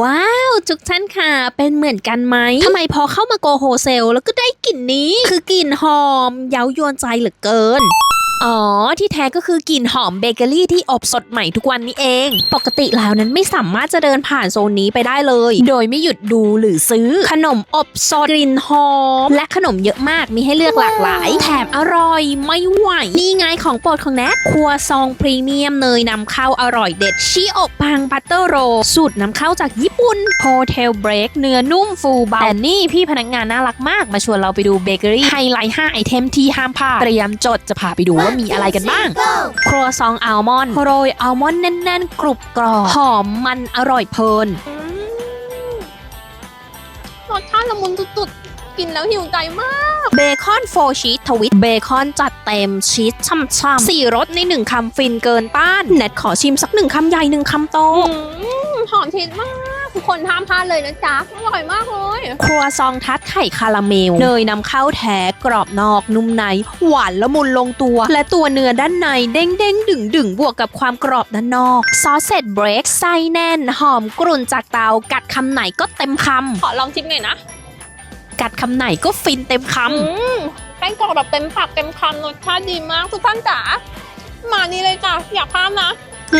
ว้าวทุกท่านค่ะ เป็นเหมือนกันไหมทำไมพอเข้ามาโกโฮเซล แล้วก็ได้กลิ่นนี้ คือกลิ่นหอม เย้ายวนใจเหลือเกิน อ๋อ ที่แท้ก็คือกลิ่นหอมเบเกอรี่ที่อบสดใหม่ทุกวันนี้เอง ปกติแล้วนั้นไม่สามารถจะเดินผ่านโซนนี้ไปได้เลย โดยไม่หยุดดูหรือซื้อขนมอบสดกลิ่นหอม และขนมเยอะมากมีให้เลือกหลากหลาย แถมอร่อยไม่ไหว นี่ไงของโปรดของแนทครัวซองพรีเมียมเนยนำเข้าอร่อยเด็ดชีอบปังบัตเตอร์โรสูตรนำเข้าจากญี่ปุ่นโฮเทลเบรกเนื้อนุ่มฟูเบาแต่นี่พี่พนักงานน่ารักมากมาชวนเราไปดูเบเกอรี่ไฮไลท์5ไอเทมที่ห้ามพลาดเตรียมจดจะพาไปดูว่ามีอะไรกันบ้าง ครัวซองอัลมอนด์โรยอัลมอนด์แน่น ๆ กรุบกรอบหอมมันอร่อยเพลิน รสชาติละมุนสุดๆ กินแล้วหิวใจมาก เบคอนโฟชีสทวิตเบคอนจัดเต็มชีสช่ำๆสี่รสในหนึ่งคำฟินเกินต้าน แนทขอชิมสักหนึ่งคำใหญ่หนึ่งคำโต อืมหอมชีสมากทุ กคนห้ามพลาดเลยนะจ๊ะ อร่อยมากเลย ครัวซองทัดไข่คาราเมลเนยนำเข้าแท้กรอบนอกนุ่มใน หวานละมุนลงตัว และตัวเนื้อด้านในเด้งเด้งดึงดึงๆบวกกับความกรอบด้านนอก ซอสเสร็จเบรกไส้แน่น หอมกรุ่นจากเตากัดคำไหนก็เต็มคขอลองชิมหน่อยนะำกัดคำไหนก็ฟินเต็มคำอืมแป้งกรอบแบบเต็มปากเต็มคำรสชาติดีมากทุกท่านจ๋ามานี่เลยจ้ะอยากพลาดนะ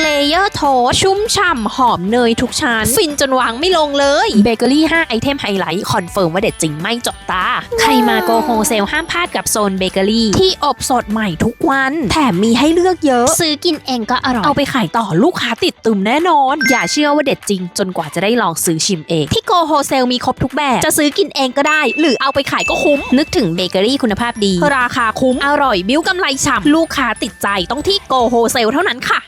เลเยอร์โทสต์ชุ่มฉ่ำหอมเนยทุกชั้น ฟินจนวางไม่ลงเลยเบเกอรี่ 5 ไอเทมไฮไลท์ คอนเฟิร์มว่าเด็ดจริงไม่จกตา ใครมาโกโฮเซลห้ามพลาดกับโซนเบเกอรี่ ที่อบสดใหม่ทุกวัน แถมมีให้เลือกเยอะ ซื้อกินเองก็อร่อย เอาไปขายต่อลูกค้าติดตึมแน่นอน อย่าเชื่อว่าเด็ดจริง จนกว่าจะได้ลองซื้อชิมเอง ที่โกโฮเซลมีครบทุกแบบ จะซื้อกินเองก็ได้ หรือเอาไปขายก็คุ้ม นึกถึงเบเกอรี่คุณภาพดี ราคาคุ้มอร่อยบิ้วกำไรฉ่ำลูกค้าติดใจต้องที่โกโฮเซลเท่านั้นค่ะ